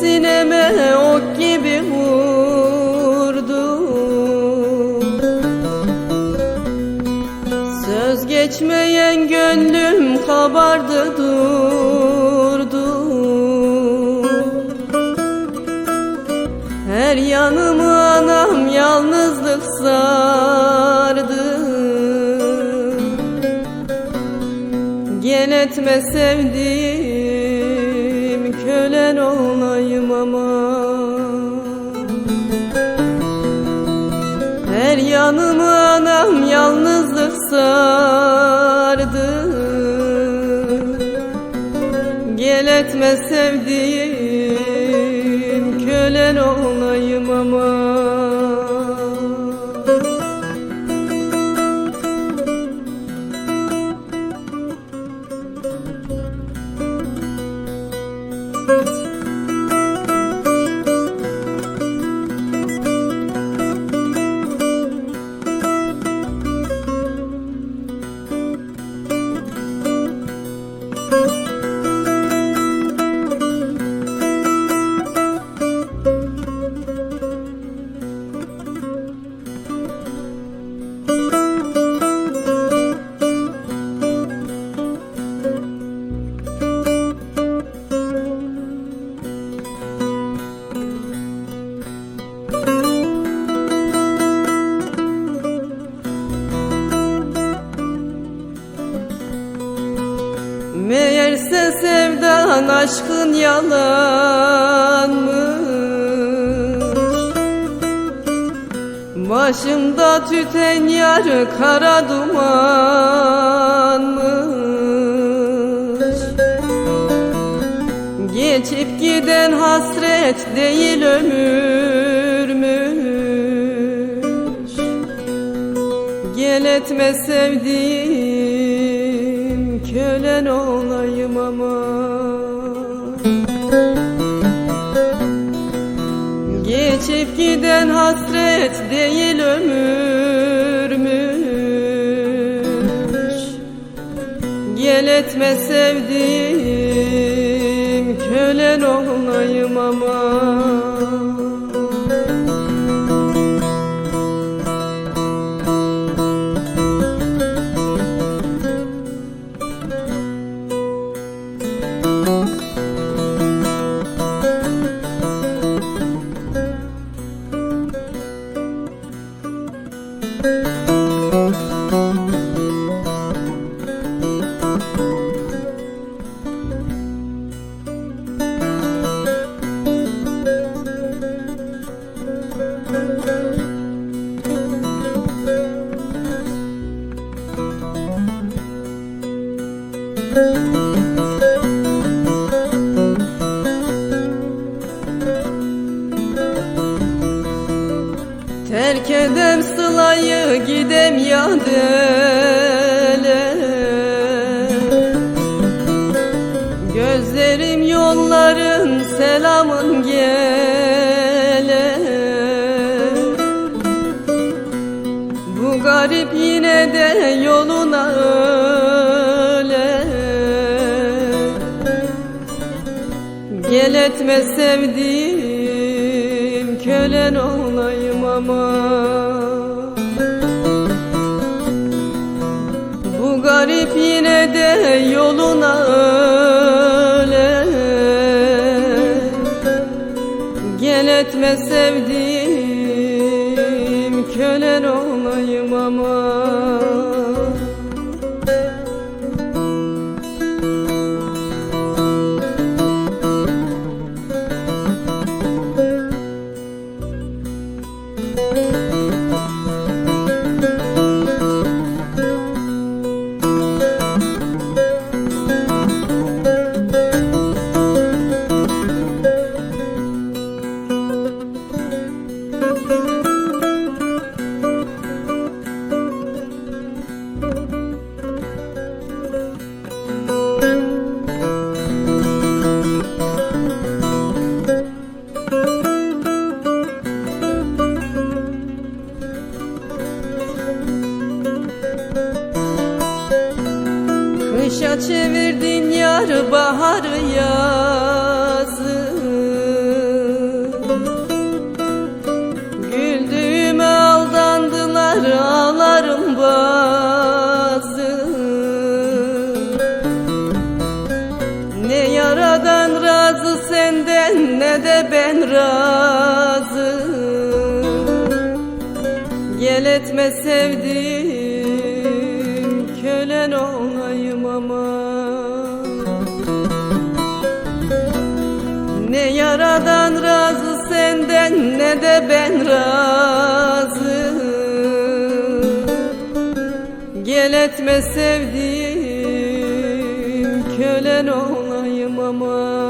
sineme ok gibi vurdu. Söz geçmeyen gönlüm kabardı durdu. Her yanımı anam yalnızlık sardı. Gel etme sevdiğim kölen olayım ama. Her yanımı anam yalnızlık sardı. Gel etme sevdiğim kölen olayım ama sevdan aşkın yalanmış. Başımda tüten yar kara dumanmış. Geçip giden hasret değil ömürmüş. Gel etme sevdiğim kölen olayım ama giden hasret değil ömürmüş Gel etme sevdiğim Terk edem sılayı gidem yadele Gözlerim yolların selamın gele. Bu garip yine de yoluna öyle Gel etme sevdiğim kölen olayım ama Bu garip yine de yoluna öyle. Gel etme sevdiğim çevirdin yar baharı yazı. Güldüğüme aldandılar ağlarım bazı. Ne yaradan razı senden ne de ben razı. Gel etme sevdiğim senden ne de ben razı Gel etme sevdiğim kölen olayım ama